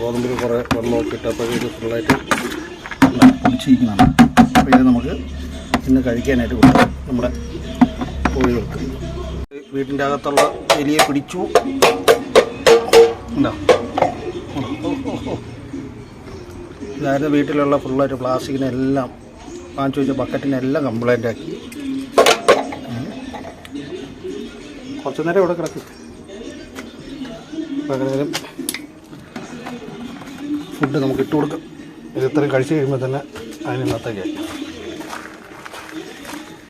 ഗോതമ്പിൽ കുറേ വെള്ളമൊക്കെ ഇട്ടപ്പോൾ ഇത് ഫുള്ളായിട്ട് കുളിച്ചിരിക്കുന്നതാണ് അപ്പോൾ ഇത് നമുക്ക് ഇന്ന് കഴിക്കാനായിട്ട് കൊടുക്കാം. നമ്മുടെ കോഴികൾക്ക്. വീട്ടിന്റെ അകത്തുള്ള എലിയെ പിടിച്ചു. എന്താ ഇതായിരുന്നു വീട്ടിലുള്ള ഫുള്ളായിട്ട് പ്ലാസ്റ്റിക്കിനെല്ലാം വാങ്ങിച്ചു വെച്ച ബക്കറ്റിനെല്ലാം കംപ്ലൈന്റ് ആക്കി. കുറച്ചു നേരം ഇവിടെ കിടക്കും. ഫുഡ് നമുക്ക് ഇട്ട് കൊടുക്കാം. ഇത് ഇത്രയും കഴിച്ച് കഴിയുമ്പോൾ തന്നെ അതിനകത്തേക്കായി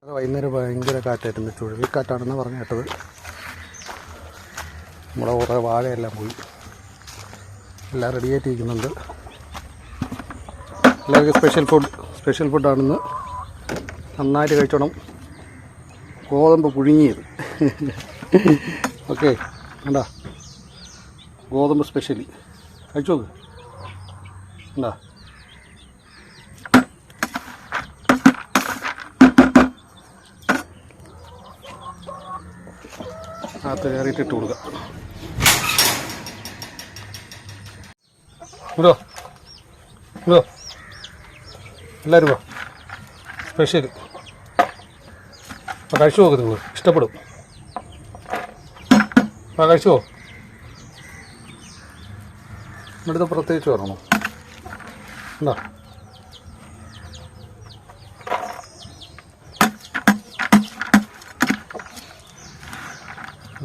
അത് വൈകുന്നേരം ഭയങ്കര കാറ്റായിരുന്നു. ചുഴലിക്കാറ്റാണെന്ന് പറഞ്ഞു കേട്ടത്. നമ്മുടെ കുറേ വാഴയെല്ലാം പോയി. എല്ലാം റെഡിയായിട്ടിരിക്കുന്നുണ്ട് എല്ലാവർക്കും സ്പെഷ്യൽ ഫുഡ് സ്പെഷ്യൽ ഫുഡാണെന്ന് നന്നായിട്ട് കഴിച്ചോണം. ഗോതമ്പ് പുഴുങ്ങിയത്. ഓക്കെ വേണ്ട ഗോതമ്പ് സ്പെഷ്യലി കഴിച്ചു കണ്ടാ അകത്ത് കയറിയിട്ട് ഇട്ട് കൊടുക്കാം. ഇതോ. ഇതോ. എല്ലാവരും സ്പെഷ്യൽ അപ്പോൾ കഴിച്ചു നോക്ക് നിങ്ങൾ. ഇഷ്ടപ്പെടും. ആ പോകും ഇവിടുത്തെ പ്രത്യേകിച്ച് പറയണോ എന്താ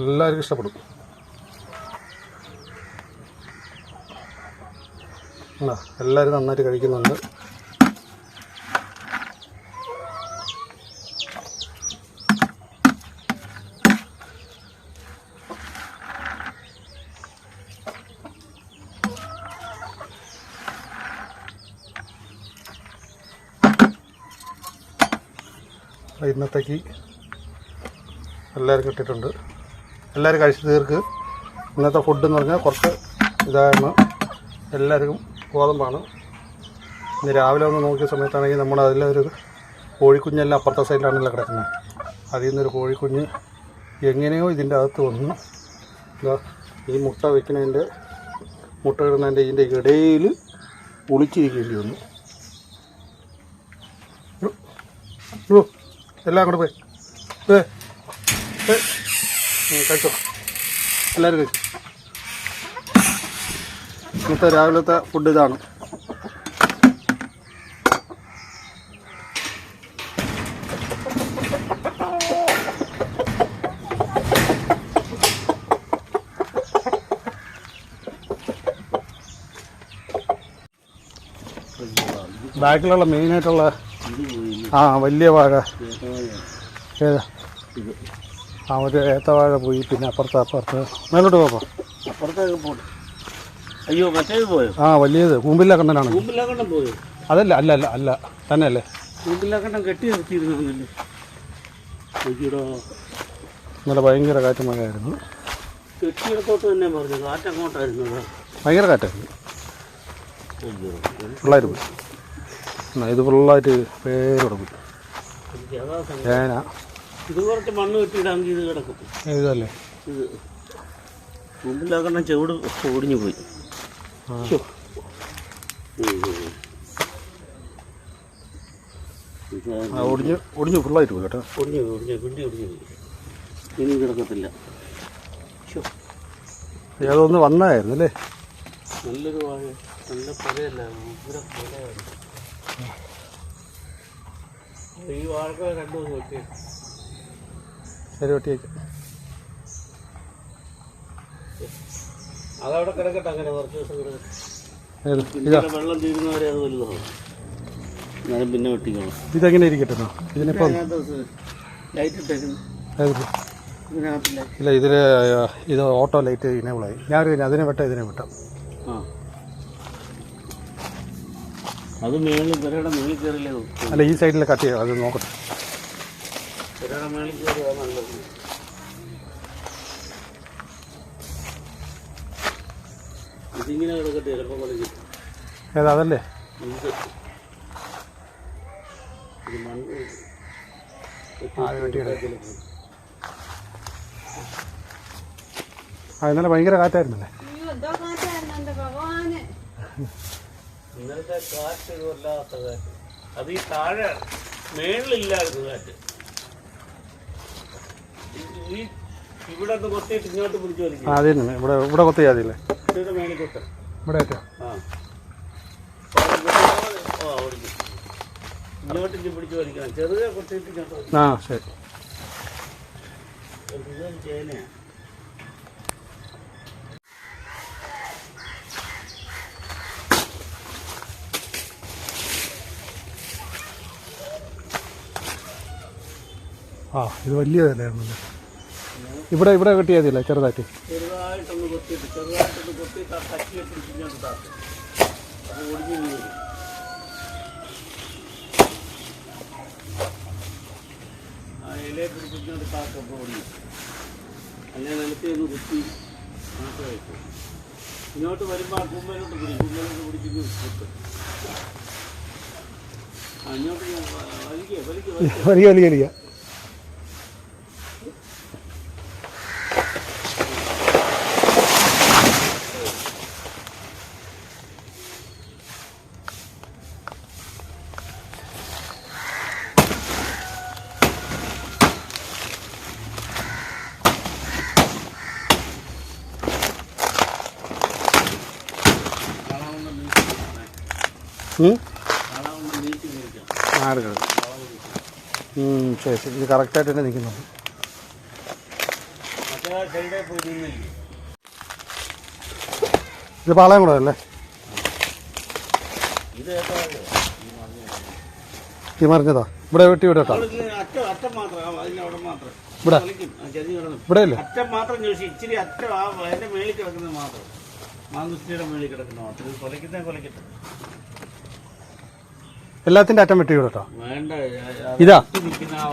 എല്ലാവർക്കും ഇഷ്ടപ്പെടും. എല്ലാവരും നന്നായിട്ട് കഴിക്കുന്നുണ്ട്. ഇന്നത്തേക്ക് എല്ലാവരും കിട്ടിയിട്ടുണ്ട്. എല്ലാവരും കഴിച്ചു തീർക്ക്. ഇന്നത്തെ ഫുഡ് എന്ന് പറഞ്ഞാൽ കുറച്ച് ഇതായിരുന്നു. എല്ലാവർക്കും ഗോതമ്പാണ്. ഇന്ന് രാവിലെ ഒന്ന് നോക്കിയ സമയത്താണെങ്കിൽ നമ്മുടെ അതിലൊരു കോഴിക്കുഞ്ഞെല്ലാം അപ്പുറത്തെ സൈഡിലാണല്ലോ കിടക്കുന്നത്. അതിൽ നിന്നൊരു കോഴിക്കുഞ്ഞ് എങ്ങനെയോ ഇതിന്റെ അകത്ത് വന്നു. ഈ മുട്ട വയ്ക്കുന്നതിന്റെ മുട്ട ഇടുന്നതിന്റെ ഇതിന്റെ ഇടയിൽ ഒളിച്ചിരിക്കേണ്ടി വന്നു. എല്ലാം അങ്ങോട്ട് പോയി. കഴിച്ചോ. എല്ലാവരും കഴിച്ചു. ഇന്നത്തെ രാവിലത്തെ ഫുഡ് ഇതാണ്. ബാക്കിലുള്ള മെയിനായിട്ടുള്ള ആ വലിയ വാഴ. ഏതാ? ആ ഒരു ഏത്തവാഴ പോയി പിന്നെ അപ്പുറത്ത് അപ്പുറത്ത്. മേലോട്ട് പോപ്പോ അപ്പുറത്തേക്ക് അയ്യോ മറ്റേത് പോയോ? ആ വലിയത്. കൂമ്പില്ല കണ്ണനാണ് പോയോ? അതല്ല അല്ല അല്ല അല്ല. തന്നെ അല്ലേ കൂമ്പിലാക്കണ്ടം കെട്ടി നിർത്തിയിരുന്നല്ലേ അയ്യോടോ. ഇന്നലെ ഭയങ്കര കാറ്റ് മഴയായിരുന്നു. കെട്ടിയിടത്തോട്ട് തന്നെ പറഞ്ഞു. ഭയങ്കര കാറ്റായിരുന്നു. പിള്ളേർ പോയി. ഇത് ഫുള്ളായിട്ട് പേരോട് പോയി. എനിക്ക് അതാ സംഗതി. ചേന ഇത് കുറച്ച് മണ്ണ് കെട്ടിയിടാമെങ്കിൽ ഇത് കിടക്കും. ഇതല്ലേ? ഇത് കൂമ്പിലാക്കണ്ടം ചെവിട് ഒടിഞ്ഞു പോയി ഫുള്ളായിട്ട് പോയി കേട്ടോ. ഒടിഞ്ഞു പോയി, ഒടിഞ്ഞു പിണ്ടി ഒടിഞ്ഞു പോയി. ഇനി കിടക്കത്തില്ല. ശ്ശോ. ഏതൊന്ന് വന്നായിരുന്നു അല്ലേ? നല്ലൊരു വാഴ നല്ല പഴയല്ല ഉഗ്ര പഴയാണ് ഈ വാഴക്ക രണ്ടു ദിവസം വെട്ടി ശരി ഒട്ടിയേക്ക്. അതവിടെ കിടക്കട്ടെ അങ്ങനെ കുറച്ച് ദിവസം കിടക്കട്ടെ ഏത്? പിന്നെ ഇതാ. വെള്ളം തീരുന്നവരെ അത് വലുതാവും. എന്നാലും പിന്നെ വെട്ടിക്കണം ഇതെങ്ങനെ ഇരിക്കട്ടെ? ഇതിനിപ്പം ലൈറ്റ് ഇട്ടേക്കുന്നു. ഇല്ല ഇതിൽ ഇത് ഓട്ടോ ലൈറ്റ് ഇനേബിളായി. ഞാൻ അതിനെ വിട്ടാൽ ഇതിനെ വിട്ടാം. അത് മേളിൽ പെരയുടെ മേളിൽ കയറില്ലേ അല്ല ഈ സൈഡിൽ കട്ട് ചെയ്യാം. അത് നോക്കട്ടെ. മേളിൽ കയറിയാ നല്ലത്. ഇതിങ്ങനെ കിടക്കട്ടെ ചിലപ്പോൾ കളിക്കും ഏതാ അതല്ലേ? ഇത്. ഇത് മണ്ണ് ആ ഇന്നലെ ഭയങ്കര കാറ്റായിരുന്നല്ലേ? അയ്യോ ഇന്നലത്തെ കാറ്റ് വല്ലാത്ത കാറ്റ്. അത് ഈ താഴെ മേളിലില്ലായിരുന്നു കാറ്റ്. ഈ- ഇവിടെ ഒന്ന് കൊത്തിയിട്ട് ഇങ്ങോട്ട് പിടിച്ചു വലിക്കും ആ ഇവിടെ ഇവിടെ കൊത്തി മതിയല്ലേ? ഇവിടെ മേളിൽ ആ. ഓ ഓടിക്കും. ഇങ്ങോട്ട് ഇനി പിടിച്ചു വലിക്കണം ചെറുതെ കൊത്തിയിട്ട് ഇങ്ങോട്ട് ആ ശരി. ചേനയാണ് ആ ഇത് വലിയ വിലയാണല്ലേ ഇവിടെ ഇവിടെ കിട്ടിയാൽ മതിയല്ലേ ചെറുതായിട്ട് ഇങ്ങോട്ട് അങ്ങോട്ട് വരുമ്പോൾ കുമ്പലോട്ട് പിടിക്കും കുമ്പലോട്ട് വലിക്കുക വലിക്കുക വലിയ വലിയ വലിയ ശരി ശരി. ഇത് കറക്റ്റായിട്ട് തന്നെ നിൽക്കുന്നുണ്ട് ഇത് പാളയം കൂടെ അല്ലേ? ഈ മറിഞ്ഞതാ. ഇവിടെ വെട്ടി വിടട്ടോ. ഇവിടെ? ഇവിടെ അല്ലേ മാത്രം ഇച്ചിരി മാത്രം. എല്ലാത്തിന്റെ അറ്റം വെട്ടി വിടട്ടോ. ഇതാ? നിൽക്കുന്ന ആ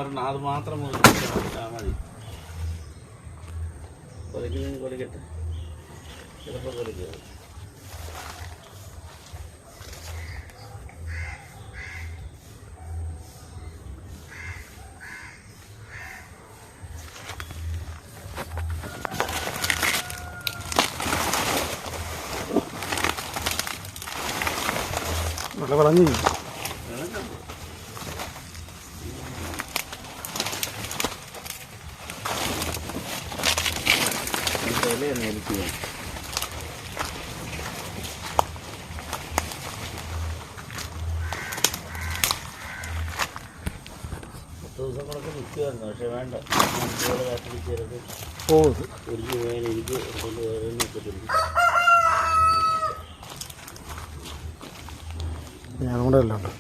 എനിക്ക് ദിവസങ്ങളൊക്കെ നിൽക്കുമായിരുന്നു പക്ഷെ വേണ്ട. നമുക്കിവിടെ കാത്തിരിക്കരുത് ഓ എനിക്ക് വേണം എനിക്ക് കൊണ്ട് വേറെ കൂടെ എല്ലാം ഉണ്ട്